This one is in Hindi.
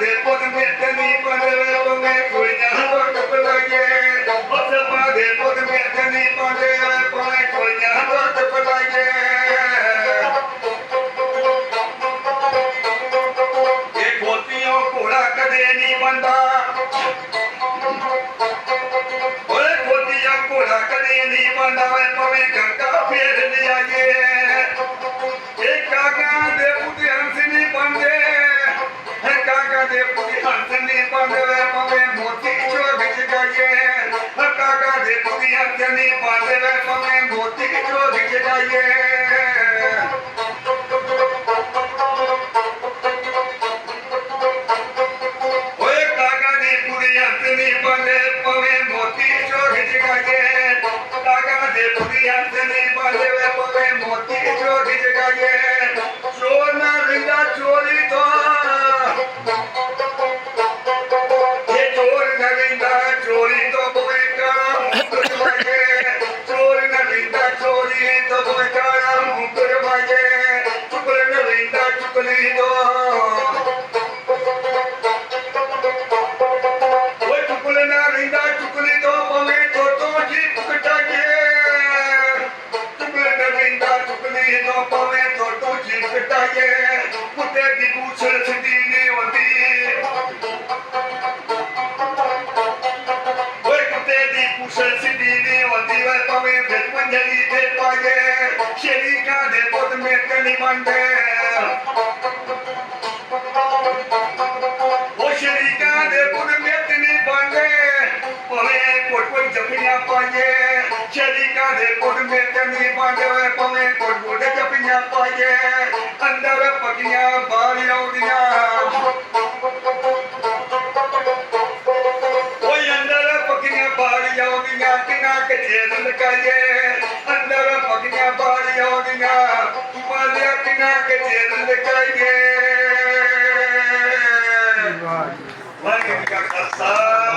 ਦੇ ਪੁੱਤ ਮੇਟ ਨਹੀਂ ਪਾਉਂਦੇ ਉਹ ਮੈਂ ਕੋਈ ਨਾ ਟੁੱਟ ਲਗੇ ਬੱਸ ਮਾਦੇ ਪੁੱਤ ਮੇਟ ਨਹੀਂ ਪਾਉਂਦੇ ਕੋਈ ਕੋਈ ਨਾ ਟੁੱਟ ਲਗੇ ਇਹ ਗੋਤੀਆਂ ਘੋੜਾ ਕਦੇ ਨਹੀਂ ਬੰਦਾ ਓਏ ਗੋਤੀਆਂ ਘੋੜਾ ਕਦੇ ਨਹੀਂ ਬੰਦਾ ਵੇ ਪਵੇਂ ਘਰ पांडवे पवे मोती चोधिक जाइए काका दे पवी हंजनी पांडवे पवे मोती चोधिक जाइए ओए काका दे पूरी हंजनी पांडे पवे मोती चोधिक जाइए काका दे पूरी हंजनी पांडे पवे मोती चोधिक जाइए Put that big boots in the knee, सरसी दीदी दे पागे शेरी का दे तो कनी शेरी का दे तो पागे कोट कोट जपिया पागे शेरी का दे तो पागे कोट कोट जपिया पागे अंदर पगिया उड़िया ਨਾ ਕਿਥੇ ਲਕਾਏ ਅੰਦਰ ਪੱਗੀਆਂ ਬਾਲੀਆਂ ਦੀਆਂ ਬਾਲੀਆਂ ਕਿਨਾ ਕਿਥੇ ਲਕਾਏ ਵਾਹਿਗੁਰੂ ਵਾਹਿਗੁਰੂ ਕਾ ਖਾਲਸਾ।